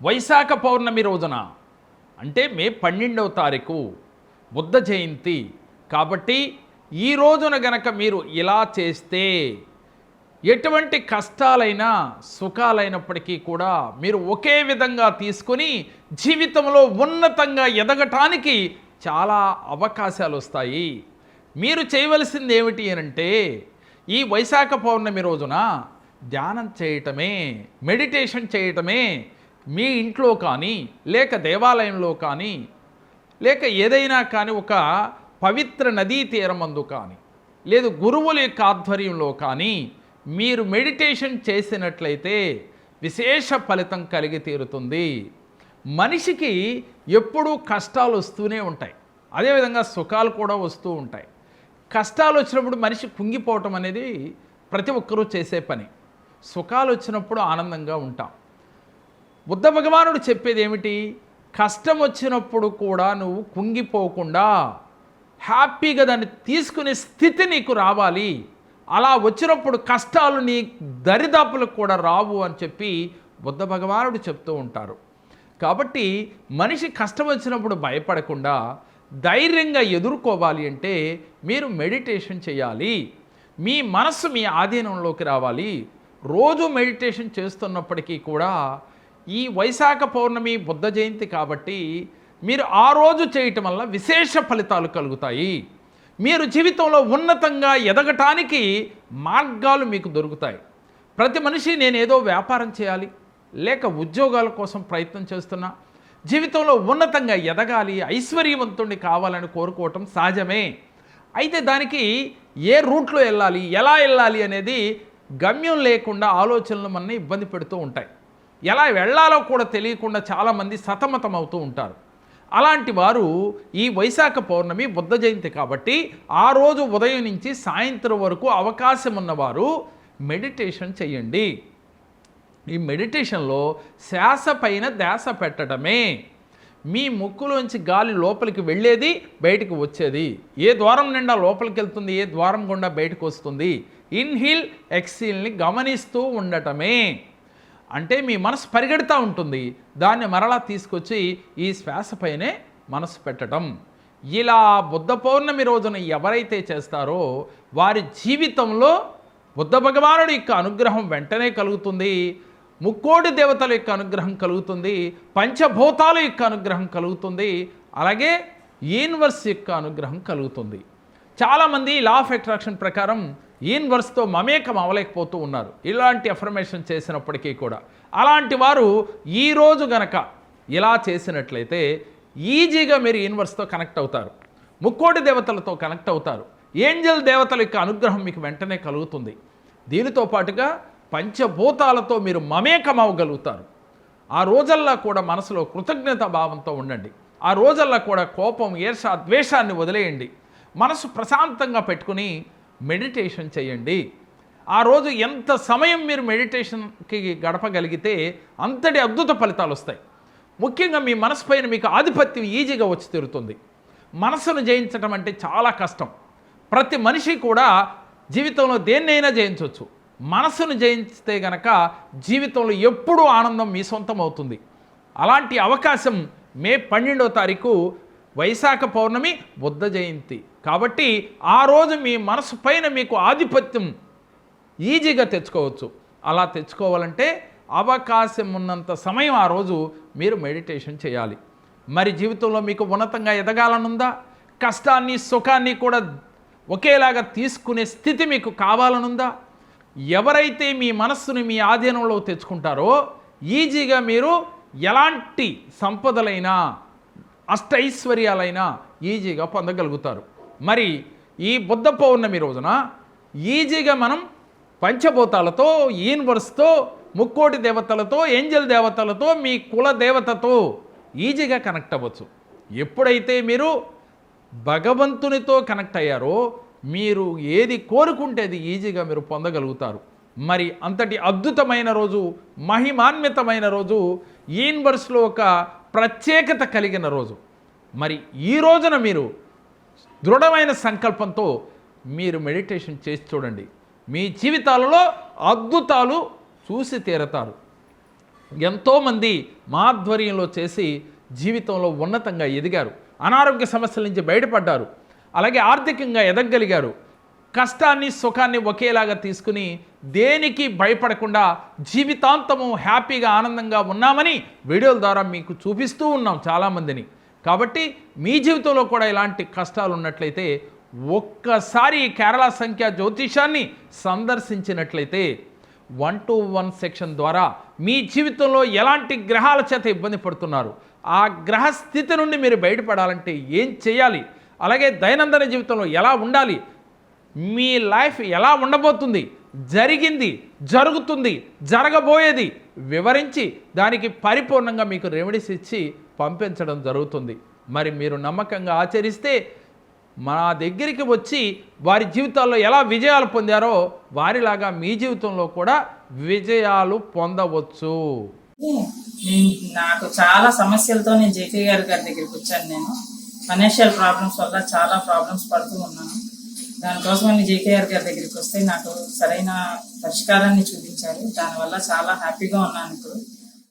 వైశాఖ పౌర్ణమి రోజున అంటే మే పన్నెండవ తారీఖు బుద్ధ జయంతి. కాబట్టి ఈ రోజున గనక మీరు ఇలా చేస్తే ఎటువంటి కష్టాలైనా సుఖాలైనప్పటికీ కూడా మీరు ఒకే విధంగా తీసుకొని జీవితంలో ఉన్నతంగా ఎదగటానికి చాలా అవకాశాలు వస్తాయి. మీరు చేయవలసింది ఏమిటి అనంటే ఈ వైశాఖ పౌర్ణమి రోజున ధ్యానం చేయటమే మెడిటేషన్ చేయటమే మీ ఇంట్లో కానీ లేక దేవాలయంలో కానీ లేక ఏదైనా కానీ ఒక పవిత్ర నదీ తీరమందు కానీ లేదు గురువుల యొక్క ఆధ్వర్యంలో కానీ మీరు మెడిటేషన్ చేసినట్లయితే విశేష ఫలితం కలిగి తీరుతుంది. మనిషికి ఎప్పుడూ కష్టాలు వస్తూనే ఉంటాయి. అదేవిధంగా సుఖాలు కూడా వస్తూ ఉంటాయి. కష్టాలు వచ్చినప్పుడు మనిషి కుంగిపోవటం అనేది ప్రతి ఒక్కరూ చేసే పని. సుఖాలు వచ్చినప్పుడు ఆనందంగా ఉంటాం. బుద్ధ భగవానుడు చెప్పేది ఏమిటి? కష్టం వచ్చినప్పుడు కూడా నువ్వు కుంగిపోకుండా హ్యాపీగా దాన్ని తీసుకునే స్థితి నీకు రావాలి. అలా వచ్చినప్పుడు కష్టాలు నీ దరిదాపులకు కూడా రావు అని చెప్పి బుద్ధ భగవానుడు చెప్తూ ఉంటారు. కాబట్టి మనిషి కష్టం వచ్చినప్పుడు భయపడకుండా ధైర్యంగా ఎదుర్కోవాలి అంటే మీరు మెడిటేషన్ చేయాలి. మీ మనస్సు మీ ఆధీనంలోకి రావాలి. రోజు మెడిటేషన్ చేస్తున్నప్పటికీ కూడా ఈ వైశాఖ పౌర్ణమి బుద్ధ జయంతి కాబట్టి మీరు ఆ రోజు చేయటం వల్ల విశేష ఫలితాలు కలుగుతాయి. మీరు జీవితంలో ఉన్నతంగా ఎదగటానికి మార్గాలు మీకు దొరుకుతాయి. ప్రతి మనిషి నేను ఏదో వ్యాపారం చేయాలి లేక ఉద్యోగాల కోసం ప్రయత్నం చేస్తున్నా జీవితంలో ఉన్నతంగా ఎదగాలి ఐశ్వర్యవంతుణ్ణి కావాలని కోరుకోవటం సహజమే. అయితే దానికి ఏ రూట్లో వెళ్ళాలి ఎలా వెళ్ళాలి అనేది గమ్యం లేకుండా ఆలోచనలు మన ఇబ్బంది పెడుతూ ఉంటాయి. ఎలా వెళ్ళాలో కూడా తెలియకుండా చాలామంది సతమతం అవుతూ ఉంటారు. అలాంటి వారు ఈ వైశాఖ పౌర్ణమి బుద్ధ జయంతి కాబట్టి ఆ రోజు ఉదయం నుంచి సాయంత్రం వరకు అవకాశం ఉన్నవారు మెడిటేషన్ చేయండి ఈ మెడిటేషన్లో శ్వాస పైన ధ్యాస పెట్టడమే. మీ ముక్కులోంచి గాలి లోపలికి వెళ్ళేది బయటికి వచ్చేది. ఏ ద్వారం నిండా లోపలికి వెళ్తుంది ఏ ద్వారం గుండా బయటకు వస్తుంది? ఇన్హీల్ ఎక్సీల్ని గమనిస్తూ ఉండటమే. అంటే మీ మనసు పరిగెడుతూ ఉంటుంది. దాన్ని మరలా తీసుకొచ్చి ఈ శ్వాసపైనే మనసు పెట్టడం ఇలా బుద్ధ పౌర్ణమి రోజున ఎవరైతే చేస్తారో వారి జీవితంలో బుద్ధ భగవానుడి యొక్క అనుగ్రహం వెంటనే కలుగుతుంది. ముక్కోడి దేవతల యొక్క అనుగ్రహం కలుగుతుంది. పంచభూతాల యొక్క అనుగ్రహం కలుగుతుంది. అలాగే యూనివర్స్ యొక్క అనుగ్రహం కలుగుతుంది. చాలామంది లా ఆఫ్ అట్రాక్షన్ ప్రకారం యూనివర్స్తో మమేకం అవలేకపోతూ ఉన్నారు. ఇలాంటి అఫర్మేషన్ చేసినప్పటికీ కూడా. అలాంటి వారు ఈరోజు గనక ఇలా చేసినట్లయితే ఈజీగా మీరు యూనివర్స్తో కనెక్ట్ అవుతారు. ముక్కోటి దేవతలతో కనెక్ట్ అవుతారు. ఏంజల్ దేవతల యొక్క అనుగ్రహం మీకు వెంటనే కలుగుతుంది. దీనితో పాటుగా పంచభూతాలతో మీరు మమేకం అవ్వగలుగుతారు. ఆ రోజల్లా కూడా మనసులో కృతజ్ఞత భావంతో ఉండండి. ఆ రోజల్లా కూడా కోపం ఈర్ష ద్వేషాన్ని వదిలేయండి. మనసు ప్రశాంతంగా పెట్టుకుని మెడిటేషన్ చేయండి. ఆ రోజు ఎంత సమయం మీరు మెడిటేషన్కి గడపగలిగితే అంతటి అద్భుత ఫలితాలు వస్తాయి. ముఖ్యంగా మీ మనసు పైన మీకు ఆధిపత్యం ఈజీగా వచ్చి తీరుతుంది. మనసును జయించడం అంటే చాలా కష్టం. ప్రతి మనిషి కూడా జీవితంలో దేన్నైనా జయించవచ్చు. మనసును జయించితే గనక జీవితంలో ఎప్పుడూ ఆనందం మీ సొంతం అవుతుంది. అలాంటి అవకాశం మే పన్నెండో తారీఖు వైశాఖ పౌర్ణమి బుద్ధ జయంతి. కాబట్టి ఆ రోజు మీ మనసు పైన మీకు ఆధిపత్యం ఈజీగా తెచ్చుకోవచ్చు. అలా తెచ్చుకోవాలంటే అవకాశం ఉన్నంత సమయం ఆ రోజు మీరు మెడిటేషన్ చేయాలి. మరి జీవితంలో మీకు ఉన్నతంగా ఎదగాలనుందా? కష్టాన్ని సుఖాన్ని కూడా ఒకేలాగా తీసుకునే స్థితి మీకు కావాలనుందా? ఎవరైతే మీ మనస్సుని మీ ఆధీనంలో తెచ్చుకుంటారో ఈజీగా మీరు ఎలాంటి సంపదలైనా అష్టైశ్వర్యాలైనా ఈజీగా పొందగలుగుతారు. మరి ఈ బుద్ధ పౌర్ణమి రోజున ఈజీగా మనం పంచభూతాలతో యూనివర్స్తో ముక్కోటి దేవతలతో ఏంజల్ దేవతలతో మీ కుల దేవతతో ఈజీగా కనెక్ట్ అవ్వచ్చు. ఎప్పుడైతే మీరు భగవంతునితో కనెక్ట్ అయ్యారో మీరు ఏది కోరుకుంటే అది ఈజీగా మీరు పొందగలుగుతారు. మరి అంతటి అద్భుతమైన రోజు మహిమాన్వితమైన రోజు యూనివర్స్లో ఒక ప్రత్యేకత కలిగిన రోజు. మరి ఈ రోజున మీరు దృఢమైన సంకల్పంతో మీరు మెడిటేషన్ చేసి చూడండి. మీ జీవితాలలో అద్భుతాలు చూసి తీరతారు. ఎంతోమంది మాధ్వర్యంలో చేసి జీవితంలో ఉన్నతంగా ఎదిగారు. అనారోగ్య సమస్యల నుంచి బయటపడ్డారు. అలాగే ఆర్థికంగా ఎదగగలిగారు కష్టాన్ని సుఖాన్ని ఒకేలాగా తీసుకుని దేనికి భయపడకుండా జీవితాంతము హ్యాపీగా ఆనందంగా ఉన్నామని వీడియోల ద్వారా మీకు చూపిస్తూ ఉన్నాం చాలామందిని. కాబట్టి మీ జీవితంలో కూడా ఇలాంటి కష్టాలు ఉన్నట్లయితే ఒక్కసారి కేరళ సంఖ్య జ్యోతిషాన్ని సందర్శించినట్లయితే వన్ టు వన్ సెక్షన్ ద్వారా మీ జీవితంలో ఎలాంటి గ్రహాల చేత ఇబ్బంది పడుతున్నారు? ఆ గ్రహ స్థితి నుండి మీరు బయటపడాలంటే ఏం చేయాలి? అలాగే దైనందిన జీవితంలో ఎలా ఉండాలి? మీ లైఫ్ ఎలా ఉండబోతుంది? జరిగింది జరుగుతుంది జరగబోయేది వివరించి దానికి పరిపూర్ణంగా మీకు రెమెడీస్ ఇచ్చి పంపించడం జరుగుతుంది. మరి మీరు నమ్మకంగా ఆచరిస్తే మా దగ్గరికి వచ్చి వారి జీవితాల్లో ఎలా విజయాలు పొందారో వారిలాగా మీ జీవితంలో కూడా విజయాలు పొందవచ్చు. నాకు చాలా సమస్యలతో నేను జేకే గారి గారి దగ్గరికి వచ్చాను నేను. ఫైనాన్షియల్ ప్రాబ్లమ్స్ వల్ల చాలా ప్రాబ్లమ్స్ పడుతూ ఉన్నాను. దానికోసం నేను జేకేఆర్ గారి దగ్గరికి వస్తే నాకు సరైన పరిష్కారాన్ని చూపించారు. దానివల్ల చాలా హ్యాపీగా ఉన్నాను ఇప్పుడు.